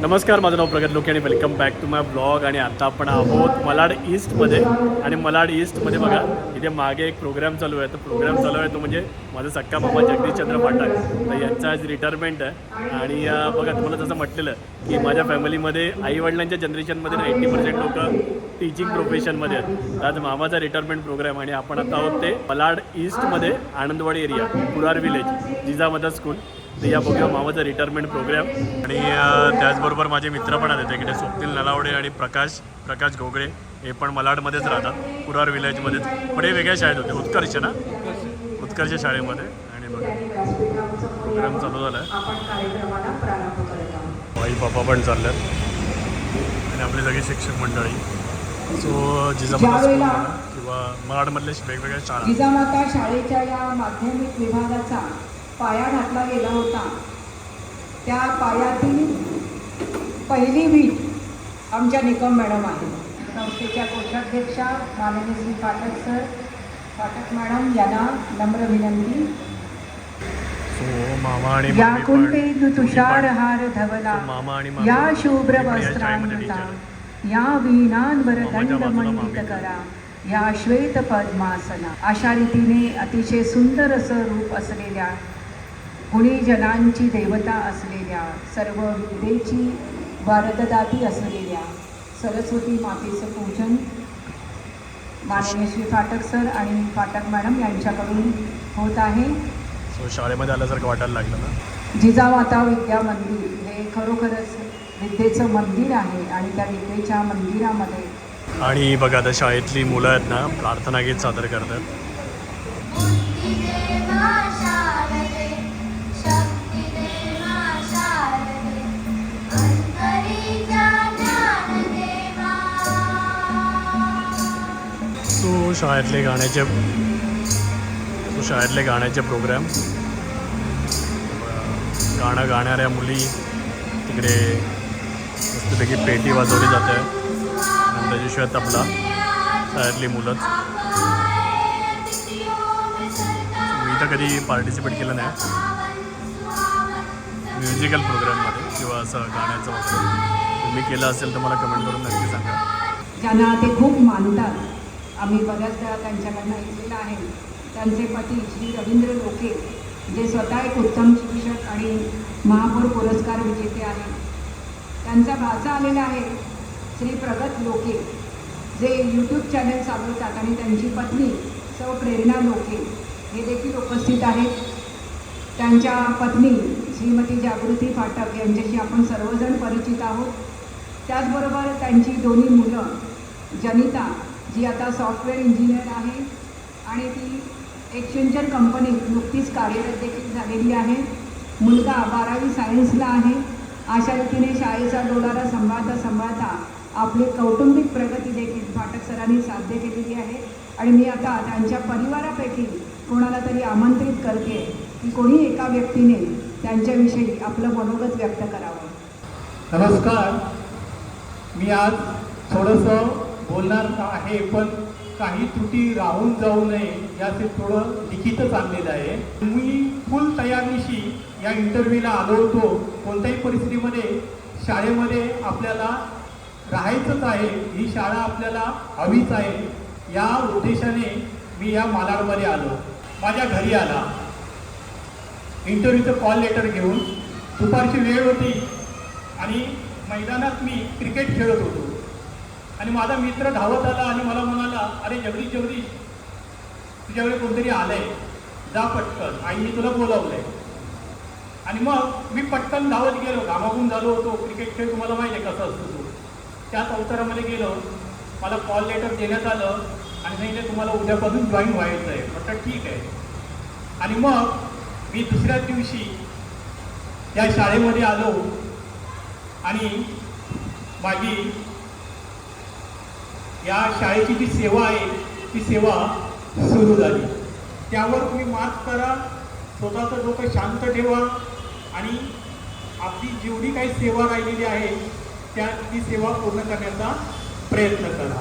नमस्कार माझं नाव प्रगत लोके आणि welcome back to my blog आणि आता आपण आहोत मलाड ईस्टमध्ये. आणि मलाड ईस्टमध्ये बघा इथे मागे एक प्रोग्राम चालू आहे. तर प्रोग्राम चालू आहे तो म्हणजे माझा सक्का मामा जगदीशचंद्र पाठक. तर यांचा आज रिटायरमेंट आहे. आणि बघा तुम्हाला जसं म्हटलेलं की माझ्या फॅमिलीमध्ये आईवडिलांच्या जनरेशनमध्ये नाईंटी पर्सेंट लोक टीचिंग प्रोफेशनमध्ये आहेत. आज मामाचा रिटायरमेंट प्रोग्राम आणि आपण आता आहोत ते मलाड ईस्टमध्ये आनंदवाडी एरिया कुरार विलेज जिजामदा स्कूल तर या बघूया मामाचा रिटायरमेंट प्रोग्राम आणि त्याचबरोबर माझे मित्र पण आहेत इकडे स्वप्नील नलावडे आणि प्रकाश प्रकाश घोगळे हे पण मलाडमध्येच राहतात. कुरार विलेजमध्येच. पण हे वेगळ्या शाळेत होते. उत्कर्ष ना? उत्कर्ष शाळेमध्ये. आणि बघा प्रोग्राम चालू झाला आहे आई बाबा पण चालल्यात. आणि आपली सगळी शिक्षक मंडळी. सो जिजामाता स्कूल किंवा मराठमधल्या वेगवेगळ्या शाळा. जिजामाता शाळेच्या या माध्यमिक विभागाचा पाया घातला गेला होता. त्या पायातील पहिली वीट आमच्या निकम मॅडम आहे संस्थेच्या कोषाध्यक्षा माननीय श्री पाठक सर पाठक मॅडम यांना नम्र विनंती. या पण तुषार हार धवला. या शुभ्र वस्त्रांता. या वीणांवर मामाच्या दंड बाजूला मंडित मामी. करा. या श्वेत पद्मासना. अशा रीतीने अतिशय सुंदर असं रूप असलेल्या गुणीजनांची देवता असलेल्या सर्व विद्येची वारददाती असलेल्या सरस्वती मातेचं पूजन माननीय श्री फाटक सर आणि फाटक मॅडम यांच्याकडून होत आहे. सो शाळेमध्ये आल्यासारखं वाटायला लागलं ना? जिजामाता विद्या मंदिर हे खरोखरच विद्येचं मंदिर आहे आणि त्या विद्येच्या मंदिरामध्ये आणि बघा आता शाळेतली मुलं आहेत ना प्रार्थना गीत सादर करतात. शाळेतले गाण्याचे तो शाळेतले गाण्याचे प्रोग्राम गाणं गाणाऱ्या मुली तिकडे मस्तपैकी पेटी वाजवली जाते. आणि त्याच्याशिवाय तबला. शाळेतली मुलंच मी तर कधी पार्टिसिपेट केलं नाही. म्युझिकल प्रोग्राममध्ये किंवा असं गाण्याचं वगैरे. तुम्ही केलं असेल तर मला कमेंट करून नक्की सांगा. ज्यांना ते खूप मानतात आम्ही बऱ्याचदा त्यांच्याकडनं ऐकलेलं आहे. त्यांचे पती श्री रवींद्र लोके जे स्वतः एक उत्तम शिक्षक आणि महापौर पुरस्कार विजेते आहेत. त्यांचा भाचा आलेला आहे श्री प्रगत लोके जे यूट्यूब चॅनल चालवतात आणि त्यांची पत्नी सौ प्रेरणा लोके हे देखील उपस्थित आहेत. त्यांच्या पत्नी श्रीमती जागृती फाटक यांच्याशी आपण सर्वजण परिचित आहोत. त्याचबरोबर त्यांची दोन्ही मुलं जनिता जी आता सॉफ्टवेअर इंजिनियर आहे आणि ती एक सिंचन कंपनीत नुकतीच कार्यरत देखील झालेली आहे. मुलगा बारावी सायन्सला आहे. अशा रीतीने शाळेचा डोलारा सांभाळता सांभाळता आपली कौटुंबिक प्रगती देखील फाटक सरांनी साध्य केलेली आहे. आणि मी आता त्यांच्या परिवारापैकी कोणाला तरी आमंत्रित करते की कोणी एका व्यक्तीने त्यांच्याविषयी आपलं मनोगत व्यक्त करावं. नमस्कार. मी आज थोडंसं बोलणार आहे पण काही त्रुटी राहून जाऊ नये याचे थोडं लिखितच आणलेलं आहे. मी फुल तयारीशी या इंटरव्ह्यूला आलो होतो. कोणत्याही परिस्थितीमध्ये शाळेमध्ये आपल्याला राहायचंच आहे. ही शाळा आपल्याला हवीच आहे. या उद्देशाने मी या मालाडमध्ये आलो. माझ्या घरी आला. इंटरव्ह्यूचं कॉल लेटर घेऊन. दुपारची वेळ होती. आणि मैदानात मी क्रिकेट खेळत होतो. आणि माझा मित्र धावत आला आणि मला म्हणाला अरे जगदीश जगदीश तुझ्याकडे कोणतरी आलंय जा पटकन. आईने तुला बोलावलंय. आणि मग मी पटकन धावत गेलो. घामागून झालो होतो. क्रिकेट खेळ तुम्हाला माहिती आहे कसं असतो तो. त्याच अवतारामध्ये गेलो. मला कॉल लेटर देण्यात आलं आणि सांगितलं तुम्हाला उद्यापासून जॉईन व्हायचं आहे. म्हटलं ठीक आहे. आणि मग मी दुसऱ्या दिवशी या शाळेमध्ये आलो. आणि माझी या शाळेची जी सेवा आहे ती सेवा सुरू झाली. त्यावर तुम्ही मात करा स्वतःचं डोकं शांत ठेवा आणि आपली जेवढी काही सेवा राहिलेली आहे त्या ती सेवा पूर्ण करण्याचा प्रयत्न करा.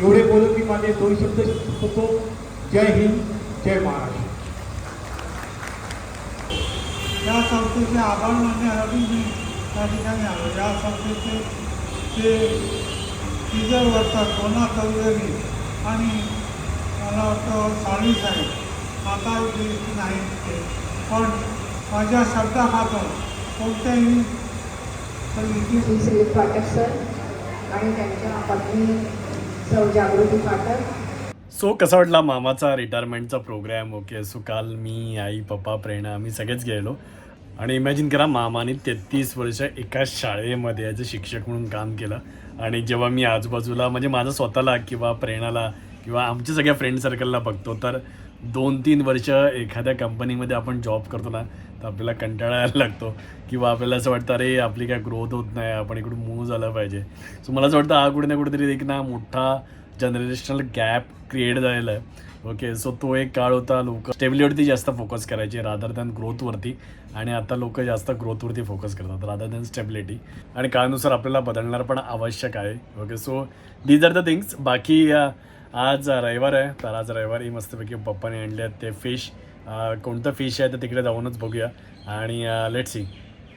एवढे बोलून मी माझे दोन शब्द होतो. जय हिंद जय महाराष्ट्र. या संस्थेचे आभार मानण्यासाठी मी त्या ठिकाणी आलो. या संस्थेचे ते टीचर वाटतात सोना चौधरी आणि मला वाटतं साळवी साहेब आता नाही ते पण माझ्या शब्दाखातून कोणत्याही परिस्थितीत श्री श्री पाठक सर आणि त्यांच्या पत्नी सौ जागृती पाठक. सो कसा वाटला मामाचा रिटायरमेंटचा प्रोग्राम ओके सो काल मी आई पप्पा प्रेरणा आम्ही सगळेच गेलो. आणि इमॅजिन करा मामाने तेहतीस वर्ष एका शाळेमध्ये ॲज अ शिक्षक म्हणून काम केलं. आणि जेव्हा मी आजूबाजूला म्हणजे माझं स्वतःला किंवा प्रेरणाला किंवा आमच्या सगळ्या फ्रेंड सर्कलला बघतो तर दोन तीन वर्ष एखाद्या कंपनीमध्ये आपण जॉब करतो ना तर आपल्याला कंटाळा यायला लागतो. किंवा आपल्याला असं वाटतं अरे आपली काय ग्रोथ होत नाही आपण इकडून मूव झालं पाहिजे. सो मला असं वाटतं हा कुठे ना कुठेतरी एक ना मोठा जनरेशनल गॅप क्रिएट झालेला आहे. ओके सो तो एक काळ होता लोक स्टेबिलिटीवरती जास्त फोकस करायचे रादर दॅन ग्रोथवरती आणि आता लोक जास्त ग्रोथवरती फोकस करतात रादर दॅन स्टेबिलिटी आणि काळानुसार आपल्याला बदलणार पण आवश्यक आहे. Okay so these are the things बाकी आज रविवार आहे तर आज रविवारी मस्तपैकी पप्पाने आणले आहेत ते फिश कोणतं फिश आहे तर तिकडे जाऊनच बघूया. आणि लेट सी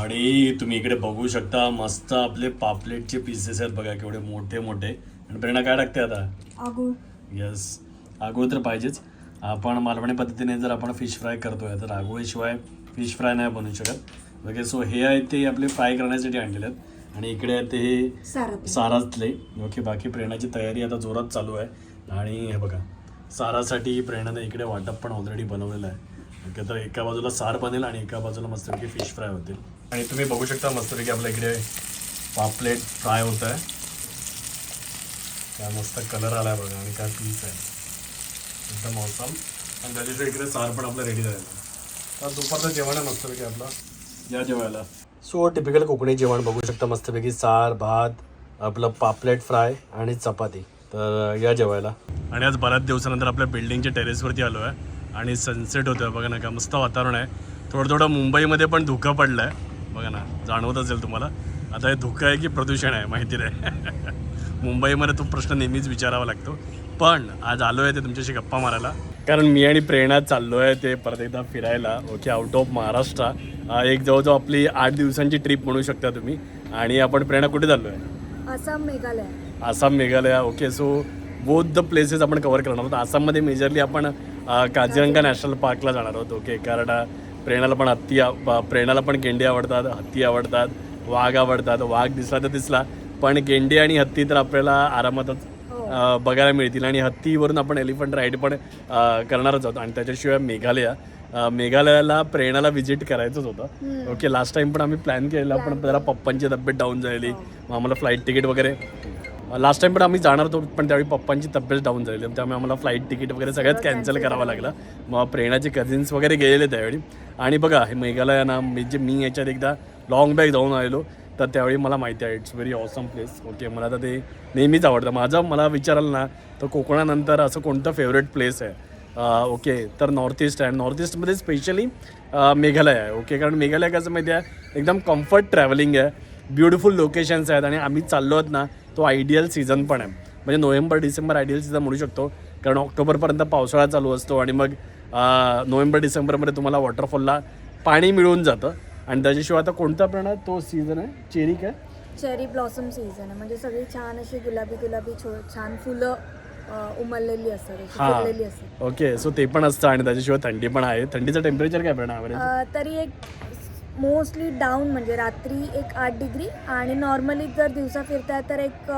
आणि तुम्ही इकडे बघू शकता मस्त आपले पापलेटचे पीसेस आहेत बघा केवढे मोठे मोठे आणि प्रेरणा काय टाकते आता? येस आगोळ तर पाहिजेच. आपण मालवणी पद्धतीने जर आपण फिश फ्राय करतोय तर आगोळीशिवाय फिश फ्राय नाही बनवू शकत. ओके सो हे आहे ते आपले फ्राय करण्यासाठी आणलेले आहेत. आणि इकडे आहे ते हे सारातले. ओके बाकी प्रेरणाची तयारी आता जोरात चालू आहे. आणि हे बघा सारासाठी प्रेरणाने इकडे वाटप पण ऑलरेडी बनवलेलं आहे. ओके तर एका बाजूला सार बनेल आणि एका बाजूला मस्तपैकी फिश फ्राय होतील. आणि तुम्ही बघू शकता मस्तपैकी आपल्या इकडे पापलेट फ्राय होत आहे काय मस्त कलर आला आहे बघा आणि काय पीस आहे. एकदम मौसम आणि त्याच्याशिवाय इकडे सार पण आपलं रेडी झालेलं. तर दुपारचं जेवण आहे मस्तपैकी आपलं. या जेवायला. सो टिपिकल कोकणी जेवण बघू शकता मस्तपैकी. सार भात आपलं पापलेट फ्राय आणि चपाती. तर या जेवायला. आणि आज बऱ्याच दिवसानंतर आपल्या बिल्डिंगच्या टेरेसवरती आलो आहे. आणि सनसेट होतोय. बघा ना का मस्त वातावरण आहे. थोडं थोडं मुंबईमध्ये पण धुकं पडलं आहे बघा ना जाणवत असेल तुम्हाला. आता हे धुकं आहे की प्रदूषण आहे? माहिती नाही. मुंबईमध्ये तो प्रश्न नेहमीच विचारावा लागतो. पण आज आलो आहे ते तुमच्याशी गप्पा मारायला. कारण मी आणि प्रेरणा चाललो आहे ते परत एकदा फिरायला. Okay out of Maharashtra. एक जवळजवळ आपली आठ दिवसांची ट्रिप म्हणू शकता तुम्ही. आणि आपण प्रेरणा कुठे चाललो आहे Assam Meghalaya. Assam Meghalaya. Okay so both the places आपण कवर करणार आहोत. आसाममध्ये मेजरली आपण अ, काझीरंगा नॅशनल पार्कला जाणार आहोत. ओके कारण प्रेरणाला पण हत्ती प्रेरणाला पण गेंडे आवडतात हत्ती आवडतात वाघ आवडतात. वाघ दिसला तर दिसला पण गेंडे आणि हत्ती तर आपल्याला आरामातच बघायला मिळतील. आणि हत्तीवरून आपण एलिफंट राईड पण करणारच आहोत. आणि त्याच्याशिवाय मेघालय मेघालयाला प्रेरणाला व्हिजिट करायचंच होतं. ओके लास्ट टाइम पण आम्ही प्लॅन केलेला पण जरा पप्पांची तब्येत डाऊन झालेली. मग आम्हाला फ्लाईट तिकीट वगैरे. लास्ट टाइम पण आम्ही जाणार होतो पण त्यावेळी पप्पांची तब्येत डाऊन झालेली. त्यामुळे आम्हाला फ्लाईट तिकीट वगैरे सगळंच कॅन्सल करावं लागलं. मग प्रेरणाचे कझिन्स वगैरे गेलेले त्यावेळी. आणि बघा हे मेघालय ना मी जे मी याच्यात एकदा लॉंग बॅग जाऊन आलेलो. तर त्यावेळी मला माहिती आहे it's very awesome place okay मला तर ते नेहमीच आवडतं. माझं मला विचाराल ना तर कोकणानंतर असं कोणतं फेवरेट प्लेस आहे? ओके तर नॉर्थ ईस्ट आहे. नॉर्थ ईस्टमध्ये स्पेशली मेघालय आहे. ओके कारण मेघालय कसं माहिती आहे? एकदम कम्फर्ट ट्रॅव्हलिंग आहे. ब्युटिफुल लोकेशन्स आहेत आणि आम्ही चाललो आहोत ना तो आयडियल सीझन पण आहे. म्हणजे नोव्हेंबर डिसेंबर आयडियल सीझन म्हणू शकतो. कारण ऑक्टोबरपर्यंत पावसाळा चालू असतो आणि मग नोव्हेंबर डिसेंबरमध्ये तुम्हाला वॉटरफॉलला पाणी मिळून जातं. आणि त्याच्याशिवाय आता कोणता आहे तो सीझन आहे. चेरी काय? चेरी ब्लॉसम सीझन आहे. म्हणजे सगळी छान अशी गुलाबी गुलाबी छो छान फुलं अ, उमललेली असतात अशी फुललेली असतात. ओके सो ते पण असतं आणि त्याच्याशिवाय थंडी पण आहे. थंडीचं टेम्परेचर काय ॲव्हरेज अ, तरी एक मोस्टली डाऊन म्हणजे रात्री एक आठ डिग्री आणि नॉर्मली जर दिवसा फिरताय तर एक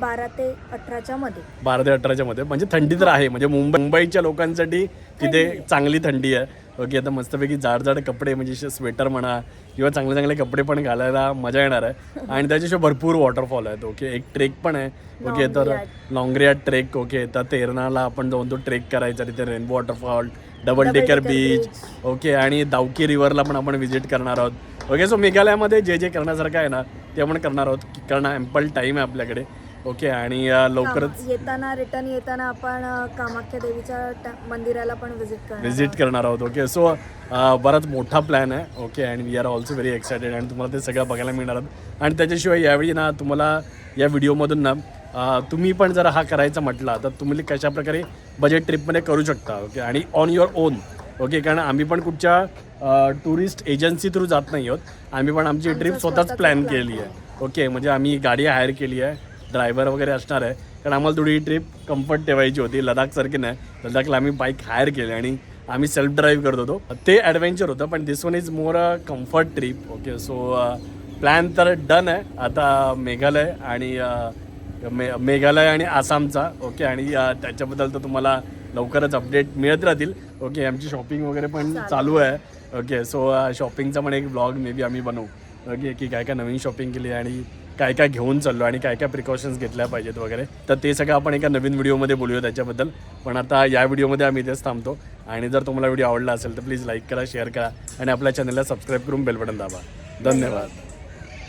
बारा ते अठराच्या मध्ये. बारा ते अठराच्या मध्ये. म्हणजे थंडी तर आहे. म्हणजे मुंबई मुंबईच्या लोकांसाठी तिथे चांगली थंडी आहे. ओके आता मस्तपैकी जाड जाड कपडे म्हणजे स्वेटर म्हणा किंवा चांगले चांगले कपडे पण घालायला मजा येणार आहे. आणि त्याच्याशिवाय भरपूर वॉटरफॉल आहेत. ओके एक ट्रेक पण आहे. ओके तर. लॉंगरिया ट्रेक ओके तर तेरणाला आपण जाऊन तो ट्रेक करायचा तिथे rainbow waterfall double decker beach. Okay आणि दावकी रिव्हरला पण आपण व्हिजिट करणार आहोत. ओके सो मेघालयामध्ये जे जे करण्यासारखं आहे ना ते आपण करणार आहोत. कारण ॲम्पल टाईम आहे आपल्याकडे. ओके आणि लवकरच येताना रिटर्न येताना आपण कामाख्या देवीच्या मंदिराला पण व्हिजिट आहोत. करणार आहोत. ओके सो बराच मोठा प्लॅन आहे. Okay and we are also very excited आणि तुम्हाला ते सगळं बघायला मिळणार आहेत. आणि त्याच्याशिवाय यावेळी ना तुम्हाला या व्हिडिओमधून ना तुम्ही पण जर हा करायचा म्हटला तर तुम्ही कशा प्रकारे बजेट ट्रिपमध्ये करू शकता ओके आणि ऑन युअर ओन ओके कारण आम्ही पण कुठच्या टुरिस्ट एजन्सी थ्रू जात नाही आहोत. आम्ही पण आमची ट्रिप स्वतःच प्लॅन केली आहे ओके म्हणजे आम्ही गाडी हायर केली आहे ड्रायव्हर वगैरे असणार आहे. कारण आम्हाला थोडी ही ट्रिप कम्फर्ट ठेवायची होती लडाखसारखी नाही. लडाखला आम्ही बाईक हायर केली आणि आम्ही सेल्फ ड्राईव्ह करत होतो. ते ॲडव्हेंचर होतं पण this one is more a comfort trip okay so plan तर डन आहे. आता मेघालय आणि मे मेघालय आणि आसामचा. ओके आणि त्याच्याबद्दल तर तुम्हाला लवकरच अपडेट मिळत राहतील. ओके आमची शॉपिंग वगैरे पण चालू आहे. ओके सो शॉपिंगचा पण एक ब्लॉग मे बी आम्ही बनवू. ओके की काय काय नवीन शॉपिंग केली आणि काय काय घेऊन चाललो आणि काय काय प्रिकॉशन्स घेतल्या पाहिजेत वगैरे. तर ते सगळं आपण एका नवीन व्हिडिओमध्ये बोलूया त्याच्याबद्दल. पण आता या व्हिडिओमध्ये आम्ही इथेच थांबतो. आणि जर तुम्हाला व्हिडिओ आवडला असेल तर प्लीज लाईक करा शेअर करा आणि आपल्या चॅनलला सबस्क्राईब करून बेल बटन दाबा. धन्यवाद.